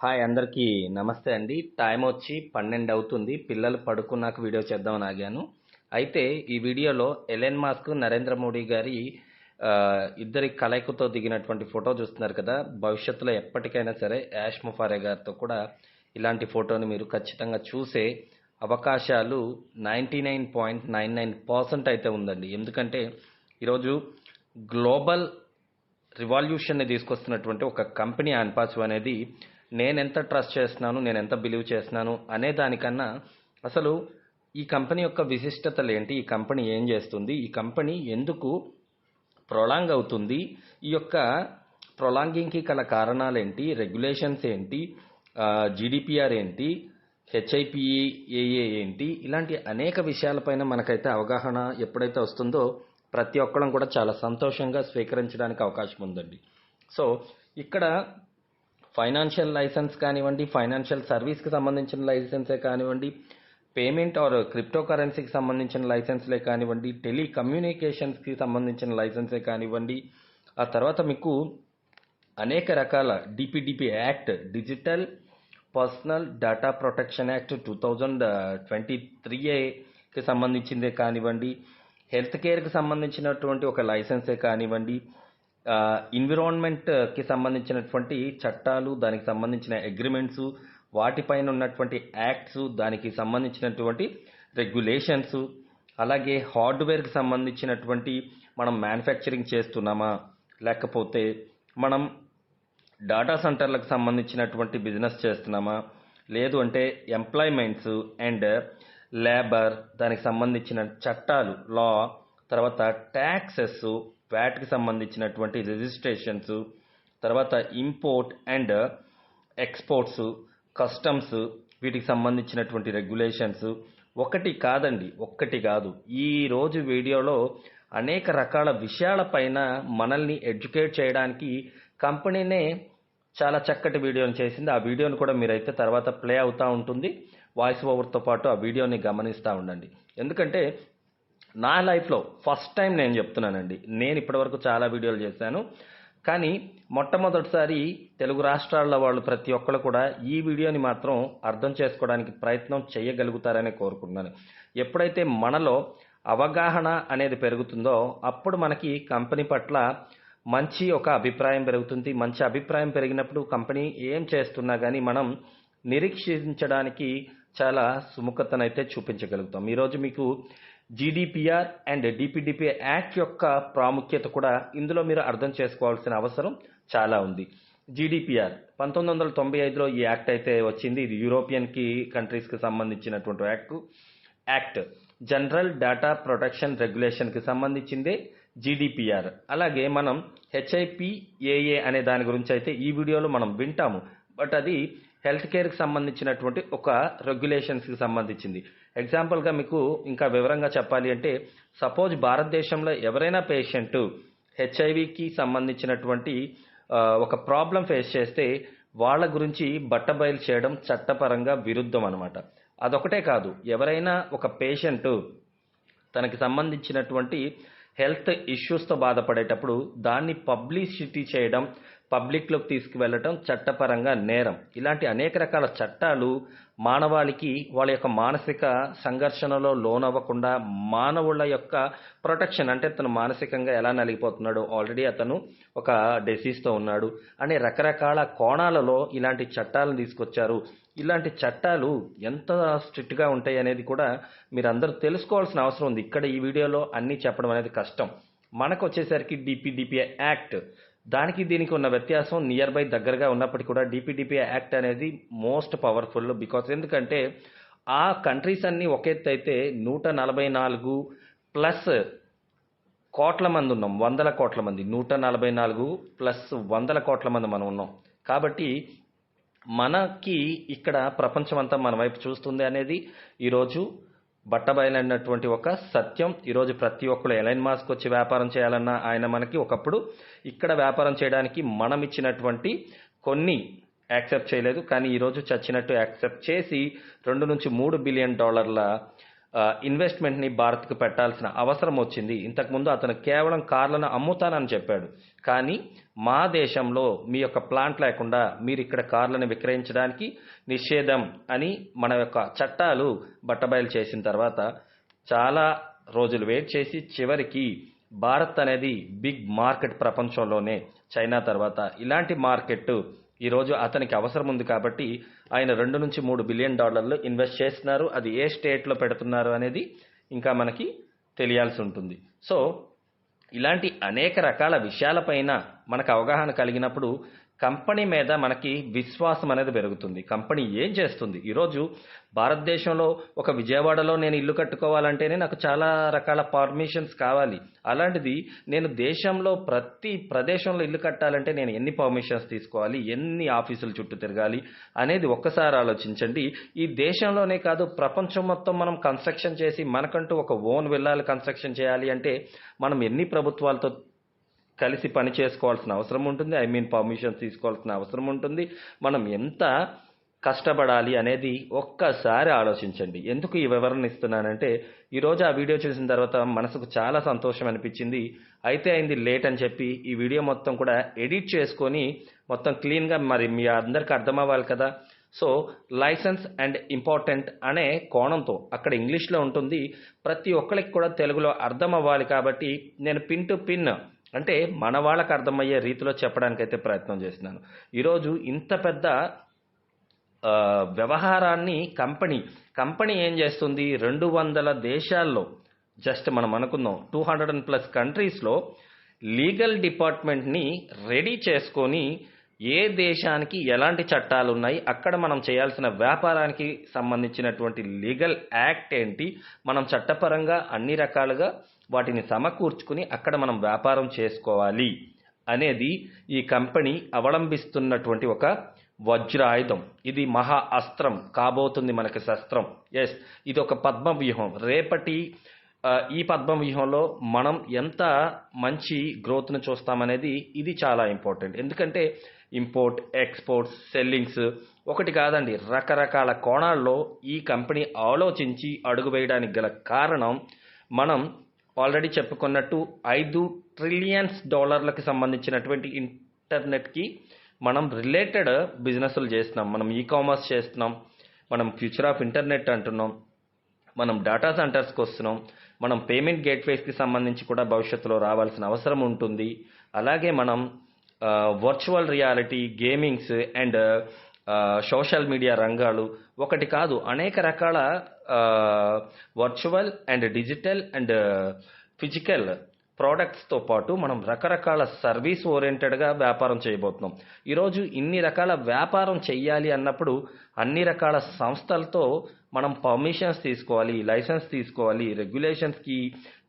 Hi అందరికీ నమస్తే అండి. టైం వచ్చి పన్నెండు అవుతుంది. పిల్లలు పడుకున్నాక వీడియో చేద్దామని ఆగాను. అయితే ఈ వీడియోలో ఎలెన్ మాస్క్ నరేంద్ర మోడీ గారి ఇద్దరి కలయికతో దిగినటువంటి ఫోటో చూస్తున్నారు కదా. భవిష్యత్తులో ఎప్పటికైనా సరే యాష్ ముఫారే గారితో కూడా ఇలాంటి ఫోటోని మీరు ఖచ్చితంగా చూసే అవకాశాలు ninety nine point nine nine percent అయితే ఉందండి. ఎందుకంటే ఈరోజు గ్లోబల్ రివాల్యూషన్ని తీసుకొస్తున్నటువంటి ఒక కంపెనీ అన్పాచు అనేది నేను ఎంత ట్రస్ట్ చేస్తున్నాను నేను ఎంత బిలీవ్ చేస్తున్నాను అనే దానికన్నా అసలు ఈ కంపెనీ యొక్క విశిష్టతలు ఏంటి ఈ కంపెనీ ఏం చేస్తుంది? ఈ కంపెనీ ఎందుకు ప్రొలాంగ్ అవుతుంది? ఈ యొక్క ప్రొలాంగింగ్కి గల కారణాలు ఏంటి? రెగ్యులేషన్స్ ఏంటి? జీడిపిఆర్ ఏంటి హెచ్ఐపిఏఏ ఏంటి? ఇలాంటి అనేక విషయాలపైన మనకైతే అవగాహన ఎప్పుడైతే వస్తుందో ప్రతి ఒక్కరం కూడా చాలా సంతోషంగా స్వీకరించడానికి అవకాశం ఉందండి. సో ఇక్కడ ఫైనాన్షియల్ లైసెన్స్ కానివ్వండి ఫైనాన్షియల్ సర్వీస్కి సంబంధించిన లైసెన్సే కానివ్వండి పేమెంట్ ఆర్ క్రిప్టో కరెన్సీకి సంబంధించిన లైసెన్స్లే కానివ్వండి టెలికమ్యూనికేషన్స్కి సంబంధించిన లైసెన్సే కానివ్వండి. ఆ తర్వాత మీకు అనేక రకాల DPDP act digital personal data protection act two thousand twenty three ఏకి సంబంధించిందే కానివ్వండి. హెల్త్ కేర్కి సంబంధించినటువంటి ఒక లైసెన్సే కానివ్వండి. ఎన్విరాన్మెంట్కి సంబంధించినటువంటి చట్టాలు దానికి సంబంధించిన అగ్రిమెంట్స్ వాటిపైన ఉన్నటువంటి యాక్ట్స్ దానికి సంబంధించినటువంటి రెగ్యులేషన్స్ అలాగే హార్డ్వేర్కి సంబంధించినటువంటి మనం మ్యానుఫ్యాక్చరింగ్ చేస్తున్నామా లేకపోతే మనం డాటా సెంటర్లకు సంబంధించినటువంటి బిజినెస్ చేస్తున్నామా లేదు అంటే ఎంప్లాయ్మెంట్స్ అండ్ లేబర్ దానికి సంబంధించిన చట్టాలు లా తర్వాత ట్యాక్సెస్ వ్యాట్కి సంబంధించినటువంటి రిజిస్ట్రేషన్స్ తర్వాత ఇంపోర్ట్ అండ్ ఎక్స్పోర్ట్స్ కస్టమ్స్ వీటికి సంబంధించినటువంటి రెగ్యులేషన్స్ ఒకటి కాదండి ఒక్కటి కాదు. ఈ రోజు వీడియోలో అనేక రకాల విషయాలపైన మనల్ని ఎడ్యుకేట్ చేయడానికి కంపెనీనే చాలా చక్కటి వీడియోని చేసింది. ఆ వీడియోని కూడా మీరైతే తర్వాత ప్లే అవుతూ ఉంటుంది. వాయిస్ ఓవర్తో పాటు ఆ వీడియోని గమనిస్తూ ఉండండి. ఎందుకంటే నా లైఫ్లో ఫస్ట్ టైం నేను చెప్తున్నానండి. నేను ఇప్పటివరకు చాలా వీడియోలు చేశాను. కానీ మొట్టమొదటిసారి తెలుగు రాష్ట్రాల వాళ్ళు ప్రతి ఒక్కరు కూడా ఈ వీడియోని మాత్రం అర్థం చేసుకోవడానికి ప్రయత్నం చేయగలుగుతారని కోరుకుంటున్నాను. ఎప్పుడైతే మనలో అవగాహన అనేది పెరుగుతుందో అప్పుడు మనకి కంపెనీ పట్ల మంచి ఒక అభిప్రాయం పెరుగుతుంది. మంచి అభిప్రాయం పెరిగినప్పుడు కంపెనీ ఏం చేస్తున్నా కానీ మనం నిరీక్షించడానికి చాలా సుముఖతనైతే చూపించగలుగుతాం. ఈరోజు మీకు జీడిపిఆర్ అండ్ డిపిడిపి యాక్ట్ యొక్క ప్రాముఖ్యత కూడా ఇందులో మీరు అర్థం చేసుకోవాల్సిన అవసరం చాలా ఉంది. జీడిపిఆర్ పంతొమ్మిది వందల తొంభై ఐదులో ఈ యాక్ట్ అయితే వచ్చింది. ఇది యూరోపియన్కి కంట్రీస్కి సంబంధించినటువంటి act. Act general data protection రెగ్యులేషన్కి సంబంధించిందే జీడిపిఆర్ అలాగే మనం హెచ్ఐపిఏఏ అనే దాని గురించి అయితే ఈ వీడియోలో మనం వింటాము. బట్ అది హెల్త్ కేర్కి సంబంధించినటువంటి ఒక రెగ్యులేషన్స్కి సంబంధించింది. ఎగ్జాంపుల్గా మీకు ఇంకా వివరంగా చెప్పాలి అంటే సపోజ్ భారతదేశంలో ఎవరైనా పేషెంట్ హెచ్ఐవికి సంబంధించినటువంటి ఒక ప్రాబ్లం ఫేస్ చేస్తే వాళ్ళ గురించి బట్టబయలు చేయడం చట్టపరంగా విరుద్ధం అనమాట అదొకటే కాదు ఎవరైనా ఒక పేషెంట్ తనకి సంబంధించినటువంటి హెల్త్ ఇష్యూస్తో బాధపడేటప్పుడు దాన్ని పబ్లిసిటీ చేయడం పబ్లిక్లోకి తీసుకువెళ్ళటం చట్టపరంగా నేరం. ఇలాంటి అనేక రకాల చట్టాలు మానవాళికి వాళ్ళ యొక్క మానసిక సంఘర్షణలో లోనవ్వకుండా మానవుల యొక్క ప్రొటెక్షన్ అంటే తను మానసికంగా ఎలా నలిగిపోతున్నాడు ఆల్రెడీ అతను ఒక డిసీజ్తో ఉన్నాడు అనే రకరకాల కోణాలలో ఇలాంటి చట్టాలను తీసుకొచ్చారు. ఇలాంటి చట్టాలు ఎంత స్ట్రిక్ట్గా ఉంటాయి అనేది కూడా మీరందరూ తెలుసుకోవాల్సిన అవసరం ఉంది. ఇక్కడ ఈ వీడియోలో అన్నీ చెప్పడం అనేది కష్టం. మనకు వచ్చేసరికి డిపిడిపిఐ యాక్ట్ దానికి దీనికి ఉన్న వ్యత్యాసం నియర్ బై దగ్గరగా ఉన్నప్పటికీ కూడా డిపిడిపి యాక్ట్ అనేది మోస్ట్ పవర్ఫుల్ బికాస్ ఎందుకంటే ఆ కంట్రీస్ అన్నీ ఒక ఎత్తు అయితే నూట నలభై నాలుగు ప్లస్ కోట్ల మంది ఉన్నాం వందల కోట్ల మంది. నూట నలభై నాలుగు ప్లస్ వందల కోట్ల మంది మనం ఉన్నాం. కాబట్టి మనకి ఇక్కడ ప్రపంచం అంతా మన వైపు చూస్తుంది అనేది ఈరోజు బట్టబయలైనటువంటి ఒక సత్యం. ఈరోజు ప్రతి ఒక్కరు ఎలైన్ మాస్క్ వచ్చి వ్యాపారం చేయాలన్నా ఆయన మనకి ఒకప్పుడు ఇక్కడ వ్యాపారం చేయడానికి మనం ఇచ్చినటువంటి కొన్ని యాక్సెప్ట్ చేయలేదు. కానీ ఈరోజు చచ్చినట్టు యాక్సెప్ట్ చేసి రెండు నుంచి మూడు బిలియన్ డాలర్ల ఇన్వెస్ట్మెంట్ని భారత్కు పెట్టాల్సిన అవసరం వచ్చింది. ఇంతకుముందు అతను కేవలం కార్లను అమ్ముతానని చెప్పాడు. కానీ మా దేశంలో మీ యొక్క ప్లాంట్ లేకుండా మీరు ఇక్కడ కార్లను విక్రయించడానికి నిషేధం అని మన యొక్క చట్టాలు బట్టబయలు చేసిన తర్వాత చాలా రోజులు వెయిట్ చేసి చివరికి భారత్ అనేది బిగ్ మార్కెట్ ప్రపంచంలోనే చైనా తర్వాత ఇలాంటి మార్కెట్ ఈరోజు అతనికి అవసరం ఉంది కాబట్టి ఆయన రెండు నుంచి మూడు బిలియన్ డాలర్లు ఇన్వెస్ట్ చేస్తున్నారు. అది ఏ స్టేట్లో పెడుతున్నారు అనేది ఇంకా మనకి తెలియాల్సి ఉంటుంది. సో ఇలాంటి అనేక రకాల విషయాలపైన మనకు అవగాహన కలిగినప్పుడు కంపెనీ మీద మనకి విశ్వాసం అనేది పెరుగుతుంది. కంపెనీ ఏం చేస్తుంది? ఈరోజు భారతదేశంలో ఒక విజయవాడలో నేను ఇల్లు కట్టుకోవాలంటేనే నాకు చాలా రకాల పర్మిషన్స్ కావాలి. అలాంటిది నేను దేశంలో ప్రతి ప్రదేశంలో ఇల్లు కట్టాలంటే నేను ఎన్ని పర్మిషన్స్ తీసుకోవాలి? ఎన్ని ఆఫీసుల చుట్టూ తిరగాలి? అనేది ఒక్కసారి ఆలోచించండి. ఈ దేశంలోనే కాదు ప్రపంచం మొత్తం మనం కన్స్ట్రక్షన్ చేసి మనకంటూ ఒక ఓన్ వెళ్ళాలి కన్స్ట్రక్షన్ చేయాలి అంటే మనం ఎన్ని ప్రభుత్వాలతో కలిసి పని చేసుకోవాల్సిన అవసరం ఉంటుంది. ఐ మీన్ పర్మిషన్ తీసుకోవాల్సిన అవసరం ఉంటుంది. మనం ఎంత కష్టపడాలి అనేది ఒక్కసారి ఆలోచించండి. ఎందుకు ఈ వివరణ ఇస్తున్నానంటే ఈరోజు ఆ వీడియో చూసిన తర్వాత మనసుకు చాలా సంతోషం అనిపించింది. అయితే అయింది లేట్ అని చెప్పి ఈ వీడియో మొత్తం కూడా ఎడిట్ చేసుకొని మొత్తం క్లీన్గా మరి మీ అందరికీ అర్థం అవ్వాలి కదా. సో లైసెన్స్ అండ్ ఇంపార్టెంట్ అనే కోణంతో అక్కడ ఇంగ్లీష్లో ఉంటుంది. ప్రతి ఒక్కరికి కూడా తెలుగులో అర్థం అవ్వాలి కాబట్టి నేను పిన్ టు పిన్ అంటే మన వాళ్ళకి అర్థమయ్యే రీతిలో చెప్పడానికైతే ప్రయత్నం చేస్తున్నాను. ఈరోజు ఇంత పెద్ద వ్యవహారాన్ని కంపెనీ కంపెనీ ఏం చేస్తుంది? రెండు వందల దేశాల్లో జస్ట్ మనం అనుకుందాం టూ హండ్రెడ్ అండ్ ప్లస్ కంట్రీస్లో లీగల్ డిపార్ట్మెంట్ని రెడీ చేసుకొని ఏ దేశానికి ఎలాంటి చట్టాలు ఉన్నాయి అక్కడ మనం చేయాల్సిన వ్యాపారానికి సంబంధించినటువంటి లీగల్ యాక్ట్ ఏంటి మనం చట్టపరంగా అన్ని రకాలుగా వాటిని సమకూర్చుకుని అక్కడ మనం వ్యాపారం చేసుకోవాలి అనేది ఈ కంపెనీ అవలంబిస్తున్నటువంటి ఒక వజ్రాయుధం. ఇది మహా అస్త్రం కాబోతుంది మనకి శస్త్రం. ఎస్ ఇది ఒక పద్మ వ్యూహం రేపటి ఈ పద్మ వ్యూహంలో మనం ఎంత మంచి గ్రోత్ను చూస్తామనేది ఇది చాలా ఇంపార్టెంట్ ఎందుకంటే ఇంపోర్ట్ ఎక్స్పోర్ట్స్ సెల్లింగ్స్ ఒకటి కాదండి రకరకాల కోణాల్లో ఈ కంపెనీ ఆలోచించి అడుగు వేయడానికి గల కారణం మనం ఆల్రెడీ చెప్పుకున్నట్టు ఐదు ట్రిలియన్స్ డాలర్లకు సంబంధించినటువంటి ఇంటర్నెట్కి మనం రిలేటెడ్ బిజినెస్లు చేస్తున్నాం. మనం ఈ కామర్స్ చేస్తున్నాం. మనం ఫ్యూచర్ ఆఫ్ ఇంటర్నెట్ అంటున్నాం. మనం డేటా సెంటర్స్కి వస్తున్నాం. మనం పేమెంట్ గేట్వేస్కి సంబంధించి కూడా భవిష్యత్తులో రావాల్సిన అవసరం ఉంటుంది. అలాగే మనం virtual reality gamings and social media రంగాలు. ఒకటి కాదు అనేక రకాల virtual and digital and physical ప్రోడక్ట్స్తో పాటు మనం రకరకాల సర్వీస్ ఓరియంటెడ్గా వ్యాపారం చేయబోతున్నాం. ఈరోజు ఇన్ని రకాల వ్యాపారం చేయాలి అన్నప్పుడు అన్ని రకాల సంస్థలతో మనం పర్మిషన్స్ తీసుకోవాలి లైసెన్స్ తీసుకోవాలి రెగ్యులేషన్స్కి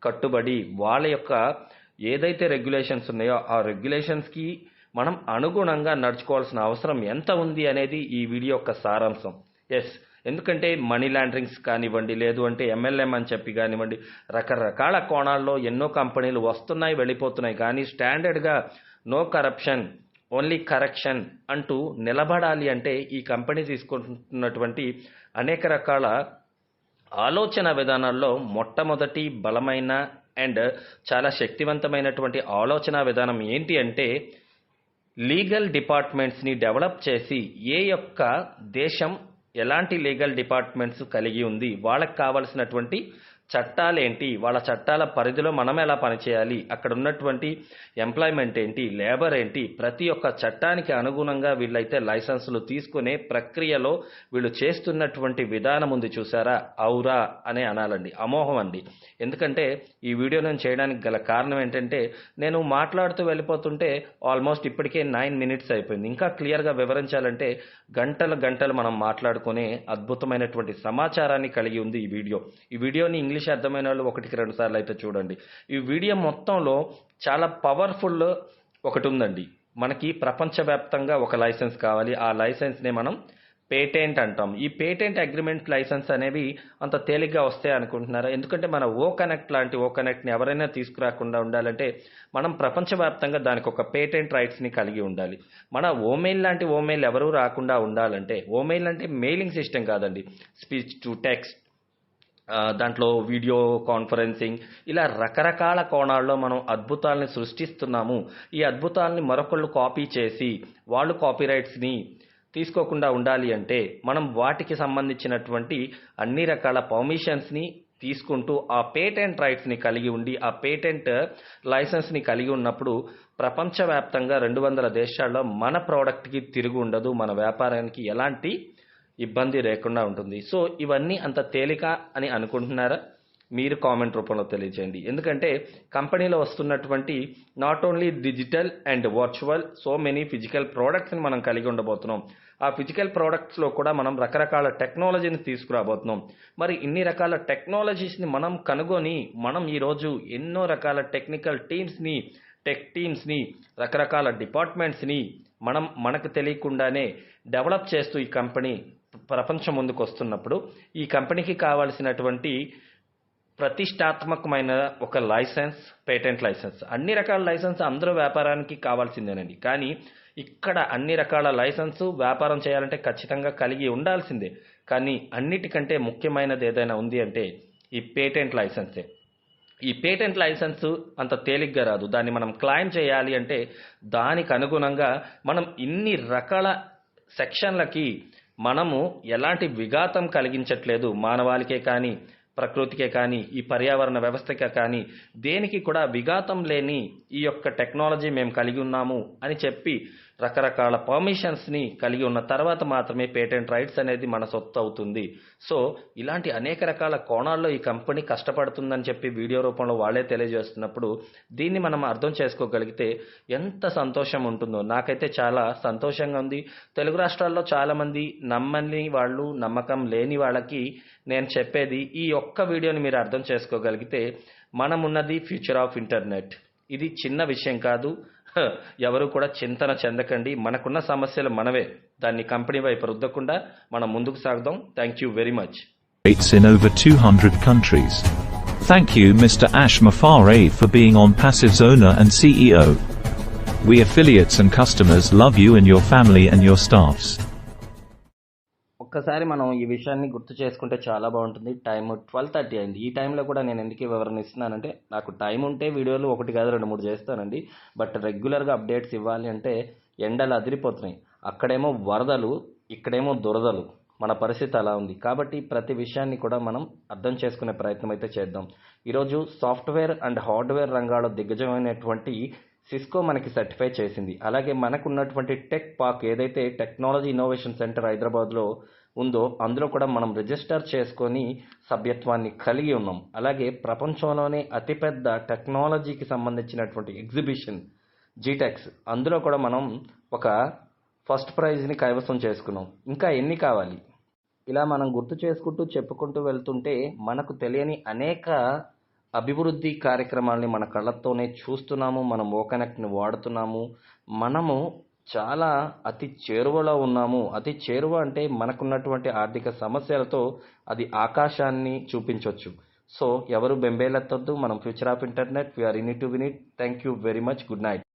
కట్టుబడి వాళ్ళ యొక్క ఏదైతే రెగ్యులేషన్స్ ఉన్నాయో ఆ రెగ్యులేషన్స్కి మనం అనుగుణంగా నడుచుకోవాల్సిన అవసరం ఎంత ఉంది అనేది ఈ వీడియో యొక్క సారాంశం. ఎస్ ఎందుకంటే మనీ లాండరింగ్స్ కానివ్వండి లేదు అంటే ఎంఎల్ఎం అని చెప్పి కానివ్వండి రకరకాల కోణాల్లో ఎన్నో కంపెనీలు వస్తున్నాయి వెళ్ళిపోతున్నాయి. కానీ స్టాండర్డ్గా నో కరప్షన్ ఓన్లీ కరెక్షన్ అంటూ నిలబడాలి అంటే ఈ కంపెనీ తీసుకుంటున్నటువంటి అనేక రకాల ఆలోచన విధానాల్లో మొట్టమొదటి బలమైన అండ్ చాలా శక్తివంతమైనటువంటి ఆలోచన విధానం ఏంటి అంటే లీగల్ డిపార్ట్మెంట్స్ని డెవలప్ చేసి ఏ యొక్క దేశం ఎలాంటి లీగల్ డిపార్ట్మెంట్స్ కలిగి ఉంది వాళ్ళకి కావలసినటువంటి చట్టాలు ఏంటి వాళ్ళ చట్టాల పరిధిలో మనం ఎలా పనిచేయాలి? అక్కడ ఉన్నటువంటి ఎంప్లాయ్మెంట్ ఏంటి? లేబర్ ఏంటి? ప్రతి ఒక్క చట్టానికి అనుగుణంగా వీళ్ళైతే లైసెన్సులు తీసుకునే ప్రక్రియలో వీళ్ళు చేస్తున్నటువంటి విధానం ఉంది చూసారా? ఔరా అనే అనాలండి. అమోహం అండి. ఎందుకంటే ఈ వీడియో నేను చేయడానికి గల కారణం ఏంటంటే నేను మాట్లాడుతూ వెళ్ళిపోతుంటే ఆల్మోస్ట్ ఇప్పటికే నైన్ మినిట్స్ అయిపోయింది. ఇంకా క్లియర్గా వివరించాలంటే గంటలు గంటలు మనం మాట్లాడుకునే అద్భుతమైనటువంటి సమాచారాన్ని కలిగి ఉంది ఈ వీడియో. ఈ వీడియోని ఇంగ్లీష్ అర్థమైన వాళ్ళు ఒకటికి రెండు సార్లు అయితే చూడండి. ఈ వీడియో మొత్తంలో చాలా పవర్ఫుల్ ఒకటి ఉందండి. మనకి ప్రపంచవ్యాప్తంగా ఒక లైసెన్స్ కావాలి. ఆ లైసెన్స్ని మనం పేటెంట్ అంటాం. ఈ పేటెంట్ అగ్రిమెంట్ లైసెన్స్ అనేవి అంత తేలిగ్గా వస్తాయి అనుకుంటున్నారా? ఎందుకంటే మన ఓ కనెక్ట్ లాంటి ఓ కనెక్ట్ని ఎవరైనా తీసుకురాకుండా ఉండాలంటే మనం ప్రపంచవ్యాప్తంగా దానికి ఒక పేటెంట్ రైట్స్ని కలిగి ఉండాలి. మన ఓమెయిల్ లాంటి ఓమెయిల్ ఎవరూ రాకుండా ఉండాలంటే ఓమెయిల్ అంటే మెయిలింగ్ సిస్టమ్ కాదండి. స్పీచ్ టు టెక్స్ట్ దాంట్లో వీడియో కాన్ఫరెన్సింగ్ ఇలా రకరకాల కోణాల్లో మనం అద్భుతాలని సృష్టిస్తున్నాము. ఈ అద్భుతాలని మరొకళ్ళు కాపీ చేసి వాళ్ళు కాపీరైట్స్ని తీసుకోకుండా ఉండాలి అంటే మనం వాటికి సంబంధించినటువంటి అన్ని రకాల పర్మిషన్స్ని తీసుకుంటూ ఆ పేటెంట్ రైట్స్ని కలిగి ఉండి ఆ పేటెంట్ లైసెన్స్ని కలిగి ఉన్నప్పుడు ప్రపంచవ్యాప్తంగా రెండు వందల దేశాల్లో మన ప్రోడక్ట్కి తిరిగి ఉండదు మన వ్యాపారానికి ఎలాంటి ఇబ్బంది లేకుండా ఉంటుంది. సో ఇవన్నీ అంత తేలిక అని అనుకుంటున్నారా? మీరు కామెంట్ రూపంలో తెలియజేయండి ఎందుకంటే కంపెనీలో వస్తున్నటువంటి not only digital and virtual so many physical ప్రోడక్ట్స్ని మనం కలిగి ఉండబోతున్నాం. ఆ ఫిజికల్ ప్రోడక్ట్స్లో కూడా మనం రకరకాల టెక్నాలజీని తీసుకురాబోతున్నాం. మరి ఇన్ని రకాల టెక్నాలజీస్ని మనం కనుగొని మనం ఈరోజు ఎన్నో రకాల టెక్నికల్ టీమ్స్ని టెక్ టీమ్స్ని రకరకాల డిపార్ట్మెంట్స్ని మనం మనకు తెలియకుండానే డెవలప్ చేస్తూ ఈ కంపెనీ ప్రపంచం ముందుకు వస్తున్నప్పుడు ఈ కంపెనీకి కావాల్సినటువంటి ప్రతిష్టాత్మకమైన ఒక లైసెన్స్ పేటెంట్ లైసెన్స్. అన్ని రకాల లైసెన్స్ అందరూ వ్యాపారానికి కావాల్సిందేనండి. కానీ ఇక్కడ అన్ని రకాల లైసెన్సు వ్యాపారం చేయాలంటే ఖచ్చితంగా కలిగి ఉండాల్సిందే. కానీ అన్నిటికంటే ముఖ్యమైనది ఏదైనా ఉంది అంటే ఈ పేటెంట్ లైసెన్సే. ఈ పేటెంట్ లైసెన్స్ అంత తేలిగ్గా రాదు. దాన్ని మనం క్లైమ్ చేయాలి అంటే దానికి అనుగుణంగా మనం ఇన్ని రకాల సెక్షన్లకి మనము ఎలాంటి విఘాతం కలిగించట్లేదు మానవాళికే కానీ ప్రకృతికే కానీ ఈ పర్యావరణ వ్యవస్థకే కానీ దేనికి కూడా విఘాతం లేని ఈ యొక్క టెక్నాలజీ మేము కలిగి ఉన్నాము అని చెప్పి రకరకాల పర్మిషన్స్ని కలిగి ఉన్న తర్వాత మాత్రమే పేటెంట్ రైట్స్ అనేది మన సొత్తు అవుతుంది. సో ఇలాంటి అనేక రకాల కోణాల్లో ఈ కంపెనీ కష్టపడుతుందని చెప్పి వీడియో రూపంలో వాళ్ళే తెలియజేస్తున్నప్పుడు దీన్ని మనం అర్థం చేసుకోగలిగితే ఎంత సంతోషం ఉంటుందో. నాకైతే చాలా సంతోషంగా ఉంది. తెలుగు రాష్ట్రాల్లో చాలామంది నమ్మని వాళ్ళు నమ్మకం లేని వాళ్ళకి నేను చెప్పేది ఈ ఒక్క వీడియోని మీరు అర్థం చేసుకోగలిగితే మనం ఉన్నది ఫ్యూచర్ ఆఫ్ ఇంటర్నెట్. ఇది చిన్న విషయం కాదు. ఎవరు కూడా చింతన చెందకండి మనకున్న సమస్యలు మనవే దాన్ని కంపెనీ వైపు రుద్దకుండా మనం ముందుకు సాగుదాం thank you very much It's in over 200 countries. Thank you Mr. Ash Mafare for being on Passive's owner and CEO. We affiliates and customers love you and your family and your staffs. ఒక్కసారి మనం ఈ విషయాన్ని గుర్తు చేసుకుంటే చాలా బాగుంటుంది. Time twelve thirty అయింది. ఈ టైంలో కూడా నేను ఎందుకు వివరణ ఇస్తున్నానంటే నాకు టైం ఉంటే వీడియోలు ఒకటి కాదు రెండు మూడు చేస్తానండి. బట్ రెగ్యులర్గా అప్డేట్స్ ఇవ్వాలి అంటే ఎండలు అదిరిపోతున్నాయి. అక్కడేమో వరదలు ఇక్కడేమో దురదలు. మన పరిస్థితి అలా ఉంది. కాబట్టి ప్రతి విషయాన్ని కూడా మనం అర్థం చేసుకునే ప్రయత్నం అయితే చేద్దాం. ఈరోజు సాఫ్ట్వేర్ అండ్ హార్డ్వేర్ రంగాల్లో దిగ్గజమైనటువంటి సిస్కో మనకి సర్టిఫై చేసింది. అలాగే మనకున్నటువంటి టెక్ పార్క్ ఏదైతే టెక్నాలజీ ఇన్నోవేషన్ సెంటర్ హైదరాబాద్లో ఉందో అందులో కూడా మనం రిజిస్టర్ చేసుకొని సభ్యత్వాన్ని కలిగి ఉన్నాం. అలాగే ప్రపంచంలోనే అతిపెద్ద టెక్నాలజీకి సంబంధించినటువంటి ఎగ్జిబిషన్ జీటెక్స్ అందులో కూడా మనం ఒక ఫస్ట్ ప్రైజ్ని కైవసం చేసుకున్నాం. ఇంకా ఎన్ని కావాలి? ఇలా మనం గుర్తు చేసుకుంటూ చెప్పుకుంటూ వెళ్తుంటే మనకు తెలియని అనేక అభివృద్ధి కార్యక్రమాల్ని మన కళ్ళతోనే చూస్తున్నాము మనం ఓకనెక్ట్ని వాడుతున్నాము. మనము చాలా అతి చేరువలో ఉన్నాము. అతి చేరువ అంటే మనకున్నటువంటి ఆర్థిక సమస్యలతో అది ఆకాశాన్ని చూపించవచ్చు సో ఎవరు బెంబేలెత్తద్దు. మనం future of internet we are in to win it thank you very much good night